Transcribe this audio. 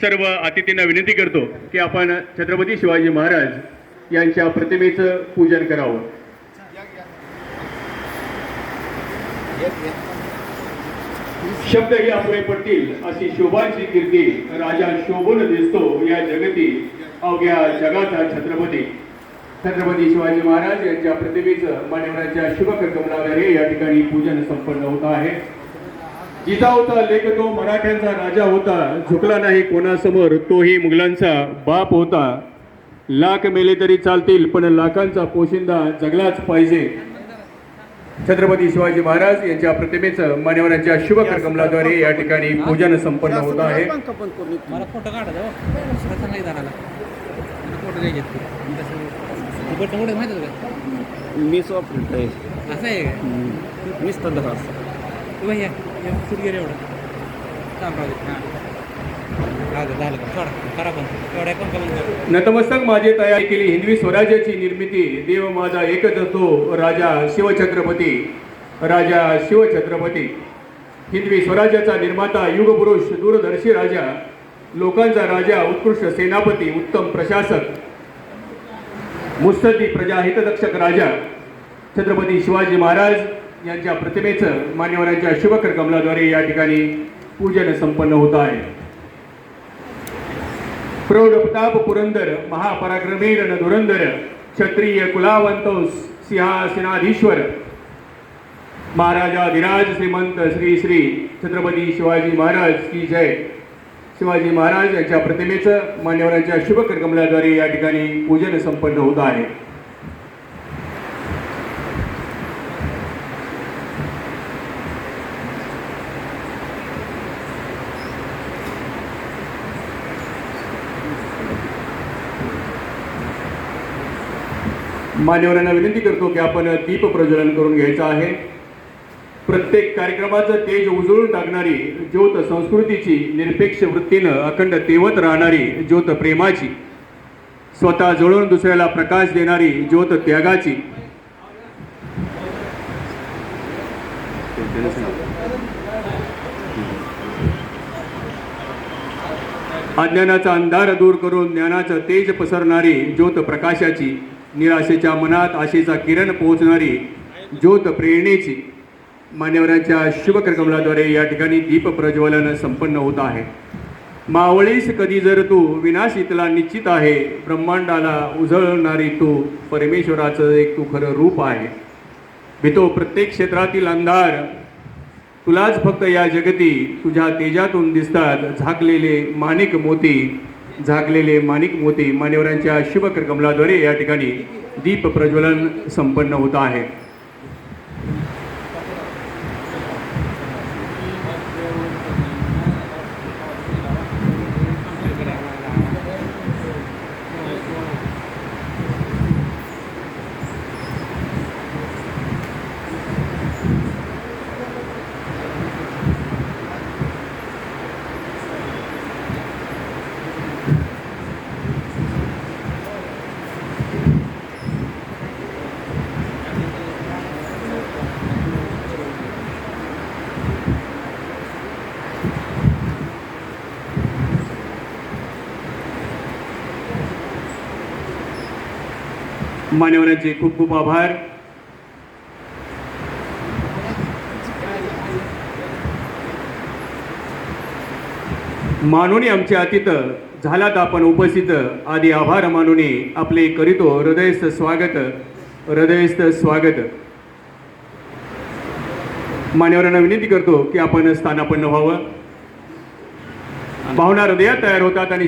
सर्व अतिथींना विनंती करतो की आपण छत्रपती शिवाजी महाराज यांच्या प्रतिमेचं पूजन करावं. शब्द ही अपुरे पडतील अशी शोभाची कीर्ती राजा शोभून दिसतो या जगती अवघ्या जगाचा छत्रपती. छत्रपती शिवाजी महाराज यांच्या प्रतिमेचं मान्यवरांच्या शुभकर हे या ठिकाणी पूजन संपन्न होत आहे. जिजा होता लेख तो मराठ्यांचा राजा होता. झुकला नाही कोणासमोर तोही मुघलांचा बाप होता. लाख मेले तरी चालतील पण लाखांचा पोशिंदा जगलाच पाहिजे. छत्रपती शिवाजी महाराज यांच्या प्रतिमेचं मान्यवरांच्या शुभकर कमलाद्वारे या ठिकाणी पूजन संपन्न होत आहे. मला फोटो काढा जाऊ. सगळं चांगला जाणार फोटो घ्यायचे फोटो मोठे माहिती आहे का मीच वापरतोय असं आहे मीच तर दहा एवढं. राहू हां. नतमस्तक माझे तयार केली. हिंदवी स्वराज्याची निर्मिती. देव माझा एकच असतो. राजा शिवछत्रपती. राजा शिवछत्रपती. हिंदवी स्वराज्याचा निर्माता युगपुरुष दूरदर्शी राजा लोकांचा राजा उत्कृष्ट सेनापती उत्तम प्रशासक मुत्सद्दी प्रजा हितरक्षक राजा छत्रपती शिवाजी महाराज यांच्या प्रतिमेचं मान्यवरांच्या शुभकर कमलाद्वारे या ठिकाणी पूजन संपन्न होत आहे. प्रौढ प्रताप पुरंदर महापराक्रमी रणधुरंदर क्षत्रिय कुलावंत सिंहासनाधीश्वर. महाराजाधिराज श्रीमंत श्री श्री छत्रपती शिवाजी महाराज की जय. शिवाजी महाराज यांच्या प्रतिमेचं मान्यवरांच्या शुभकर कमलाद्वारे या ठिकाणी पूजन संपन्न होत आहे. मान्यवरांना विनंती करतो की आपण दीप प्रज्वलन करून घ्यायचं आहे. प्रत्येक कार्यक्रमाचं तेज उजळून टाकणारी ज्योत संस्कृतीची निरपेक्ष वृत्तीनं अखंड तेवत राहणारी ज्योत प्रेमाची स्वतः जळून दुसऱ्याला प्रकाश देणारी ज्योत त्यागाची. अज्ञानाचा अंधार दूर करून ज्ञानाचं तेज पसरणारी ज्योत प्रकाशाची निराशेच्या मनात आशेचा किरण पोहोचणारी ज्योत प्रेरणेची मान्यवरांच्या शुभकर या ठिकाणी दीप प्रज्वलन संपन्न होत आहे. मावळीस कधी जर तू विनाशितला निश्चित आहे ब्रह्मांडाला उजळणारी तू परमेश्वराचं एक तू खरं रूप आहे. भितो प्रत्येक क्षेत्रातील अंधार तुलाच फक्त या जगती तुझ्या तेजातून दिसतात झाकलेले माणिक मोती. झाकलेले माणिक मोती मान्यवरांच्या शुभकर कमलाद्वारे या ठिकाणी दीप प्रज्वलन संपन्न होत आहे. मान्यवरांचे खूप खूप आभार. मानुनी आमचे अतिथ झालात आपण उपस्थित. आदी आभार मानुनी आपले करीतो हृदयस्थ स्वागत. हृदयस्थ स्वागत. मान्यवरांना विनंती करतो की आपण स्थानापन्न व्हावं. भावना हृदयात तयार होतात आणि